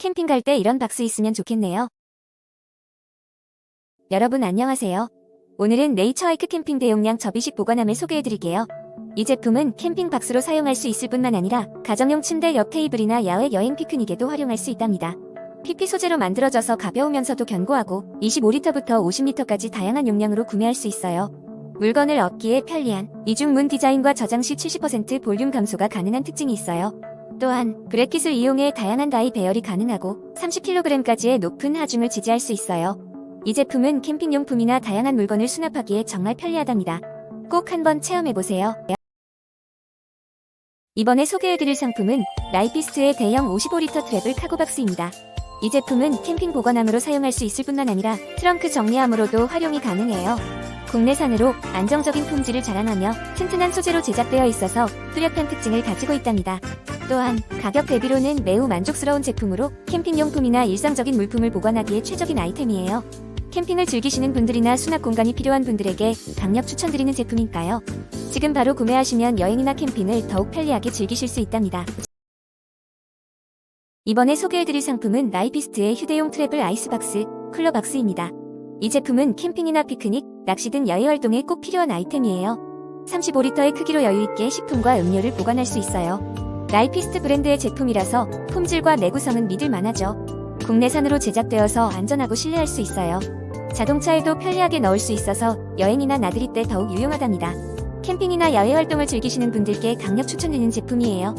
캠핑 갈 때 이런 박스 있으면 좋겠네요. 여러분 안녕하세요. 오늘은 네이처하이크 캠핑 대용량 접이식 보관함을 소개해드릴게요. 이 제품은 캠핑 박스로 사용할 수 있을 뿐만 아니라 가정용 침대 옆 테이블이나 야외 여행 피크닉에도 활용할 수 있답니다. PP 소재로 만들어져서 가벼우면서도 견고하고 25리터부터 50리터까지 다양한 용량으로 구매할 수 있어요. 물건을 얻기에 편리한 이중문 디자인과 저장 시 70% 볼륨 감소가 가능한 특징이 있어요. 또한 브래킷을 이용해 다양한 다이 배열이 가능하고 30kg까지의 높은 하중을 지지할 수 있어요. 이 제품은 캠핑용품이나 다양한 물건을 수납하기에 정말 편리하답니다. 꼭 한번 체험해보세요. 이번에 소개해드릴 상품은 라이피스트의 대형 55리터 트래블 카고박스입니다. 이 제품은 캠핑 보관함으로 사용할 수 있을 뿐만 아니라 트렁크 정리함으로도 활용이 가능해요. 국내산으로 안정적인 품질을 자랑하며 튼튼한 소재로 제작되어 있어서 뚜렷한 특징을 가지고 있답니다. 또한 가격 대비로는 매우 만족스러운 제품으로 캠핑용품이나 일상적인 물품을 보관하기에 최적인 아이템이에요. 캠핑을 즐기시는 분들이나 수납 공간이 필요한 분들에게 강력 추천드리는 제품이니까요. 지금 바로 구매하시면 여행이나 캠핑을 더욱 편리하게 즐기실 수 있답니다. 이번에 소개해드릴 상품은 라이피스트의 휴대용 트래블 아이스박스, 쿨러박스입니다. 이 제품은 캠핑이나 피크닉, 낚시 등 야외 활동에 꼭 필요한 아이템이에요. 35리터의 크기로 여유있게 식품과 음료를 보관할 수 있어요. 라이피스트 브랜드의 제품이라서 품질과 내구성은 믿을 만하죠. 국내산으로 제작되어서 안전하고 신뢰할 수 있어요. 자동차에도 편리하게 넣을 수 있어서 여행이나 나들이 때 더욱 유용하답니다. 캠핑이나 야외 활동을 즐기시는 분들께 강력 추천드리는 제품이에요.